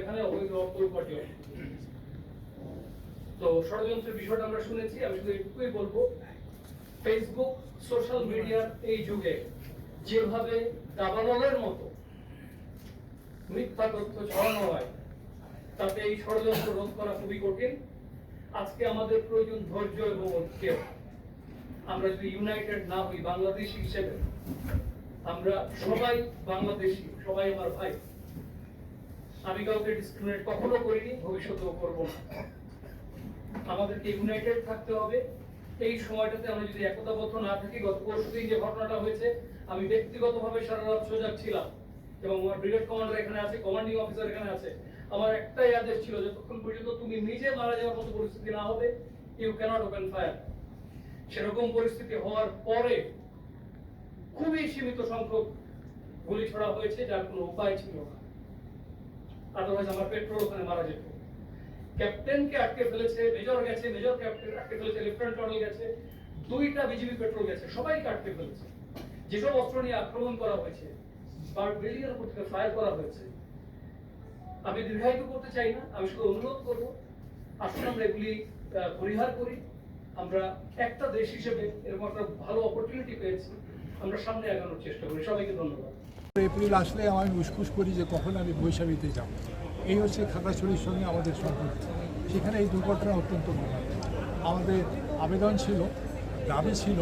এখানে অবৈধ তো ষড়যন্ত্রের বিষয়টা আমরা শুনেছি, আমি শুধু এটুকুই বলব ফেসবুক সোশ্যাল মিডিয়ার এই যুগে যেভাবে দাবানলের মতো মিথ্যা তথ্য ছড়ানো হয়, তাতে এই ষড়যন্ত্র রোধ করা খুবই কঠিন। আজকে আমাদের প্রয়োজন ধৈর্য এবং ঐক্য। আমরা যদি ইউনাইটেড না হই, বাংলাদেশি হিসেবে, আমরা সবাই বাংলাদেশি, সবাই আমার ভাই। আমি কাউকে ডিসক্রিমিনেট কখনো করিনি, ভবিষ্যতেও করব না। আমাদেরকে ইউনাইটেড থাকতে হবে। এই সময়টাতে আমরা যদি একতাবদ্ধ না থাকি, গত পরশু দিন যে ঘটনাটা হয়েছে, আমি ব্যক্তিগতভাবে সারা রাত সজাগ ছিলাম এবং আমার ব্রিগেড কমান্ডার এখানে আছে কমান্ডিং অফিসার এখানে আছে। আমার একটাই আদেশ ছিল, যতক্ষণ পর্যন্ত তুমি নিজে মারা যাওয়ার মতো পরিস্থিতি না হবে ইউ ক্যানট ওপেন ফায়ার সেরকম পরিস্থিতি হওয়ার পরে খুবই সীমিত সংখ্যক গুলি ছড়া হয়েছে, যার কোনো উপায় ছিল না। আদারওয়াইজ আমার পেট্রোল ওখানে মারা যেত। ক্যাপ্টেনকে আটকে ফেলেছে, মেজর গেছে, মেজর ক্যাপ্টেন আটকে ফেলেছে, লেফটেন্যান্ট কর্নেল গেছে, দুইটা বিজিবি পেট্রোল গেছে, সবাইকে আটকে ফেলেছে। যেসব অস্ত্র নিয়ে আক্রমণ করা হয়েছে পার বিল্ডিংয়ের উপর থেকে ফায়ার করা হয়েছে, আমি দীর্ঘায়িত করতে চাই না, আমি শুধু অনুরোধ করব, আসুন আমরা এগুলি পরিহার করি। আমরা একটা দেশ হিসেবে এরকম একটা ভালো অপরচুনিটি পেয়েছি, আমরা সামনে আগানোর চেষ্টা করি। সবাইকে ধন্যবাদ। এপ্রিল আসলে আমি উসকুস করি যে কখন আমি বৈশাখীতে যাব এই হচ্ছে খাগড়াছড়ির সঙ্গে আমাদের সম্পর্ক সেখানে এই দুর্ঘটনা অত্যন্ত মর্মান্তিক। আমাদের আবেদন ছিল দাবি ছিল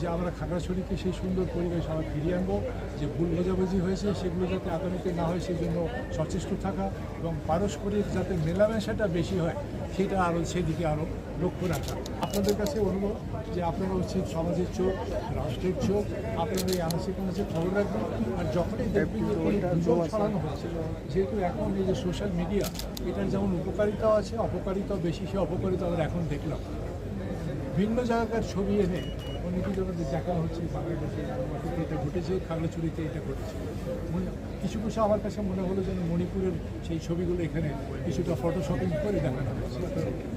যে আমরা খাগড়াছড়িকে সেই সুন্দর পরিবেশ আমরা ফিরিয়ে আনব যে ভুল বোঝাবুঝি হয়েছে সেগুলো যাতে আগামীতে না হয় সেই জন্য সচেষ্ট থাকা এবং পারস্পরিক যাতে মেলামেশাটা বেশি হয় সেটা আরও সেদিকে আরও লক্ষ্য রাখা। আপনাদের কাছে অনুরোধ যে আপনারা হচ্ছে সমাজের চোখ রাষ্ট্রের চোখ আপনারা এই আনাচে কানাচে খবর রাখবেন আর যখনই দেখবেন যে কোনো গুজব ছড়ানো হচ্ছে যেহেতু এখন এই যে সোশ্যাল মিডিয়া এটার যেমন উপকারিতাও আছে অপকারিতাও বেশি সে অপকারিতা আমরা এখন দেখলাম। ভিন্ন জায়গার ছবি এনে অনেকেই যখন দেখা হচ্ছে বাংলাদেশে বাংলাদেশে এটা ঘটেছে, খাগড়াছড়িতে এটা ঘটেছে। কিছু কিছু আমার কাছে মনে হলো যেন মণিপুরের সেই ছবিগুলো এখানে কিছুটা ফটোশপিং করে দেখানো হয়েছে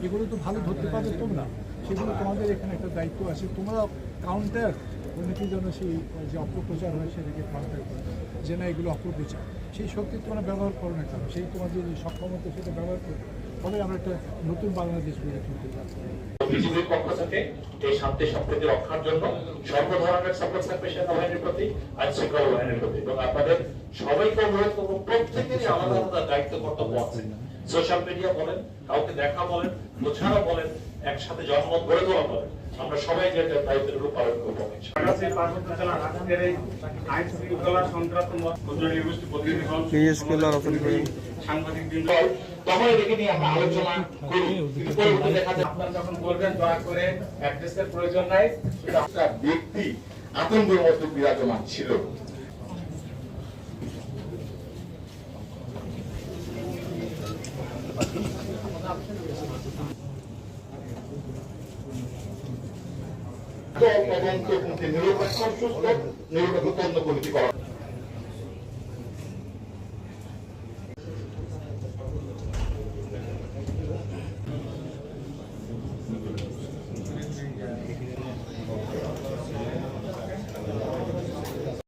এগুলো তো ভালো ধরতে পারবে তোমরা। সেগুলো তোমাদের এখানে একটা দায়িত্ব আছে। তোমরা কাউন্টার অনেকেই যেন সেই, যে অপপ্রচার হয় সেটাকে কাউন্টার করে, যে না এগুলো অপপ্রচার। সেই শক্তি তোমরা ব্যবহার করো না কেন? সেই তোমাদের যে সক্ষমতা সেটা ব্যবহার করো। তবে আমরা একটা নতুন বাংলাদেশ গড়ে তুলতে পারব। বিজিবির পক্ষ থেকে এই শান্তি সম্প্রীতি রক্ষার জন্য সর্ব ধরনের সাপোর্ট থাকবে সেনাবাহিনীর প্রতি আইন শৃঙ্খলা বাহিনীর প্রতি। এবং আপনাদের সবাইকে অনুরোধ করব প্রত্যেকেরই আলাদা আলাদা দায়িত্ব কর্তব্য আছে। সোশ্যাল মিডিয়া বলেন কাউকে দেখা বলেন বোঝানো বলেন একসাথে জনমত গড়ে তোলা বলেন। আমরা সবাই যে দায়িত্বের উপর পালন করব। সাংবাদিক তখন এটাকে নিয়ে আমরা আলোচনা করি। পরবর্তী দেখা যায় আপনারা যখন বলবেন, দয়া করে অ্যাড্রেসের প্রয়োজন নাই একটা ব্যক্তি আতঙ্কের মধ্যে বিরাজমান ছিল। নিরপেক্ষ, সুস্থ, নিরপেক্ষ তদন্ত কমিটি করা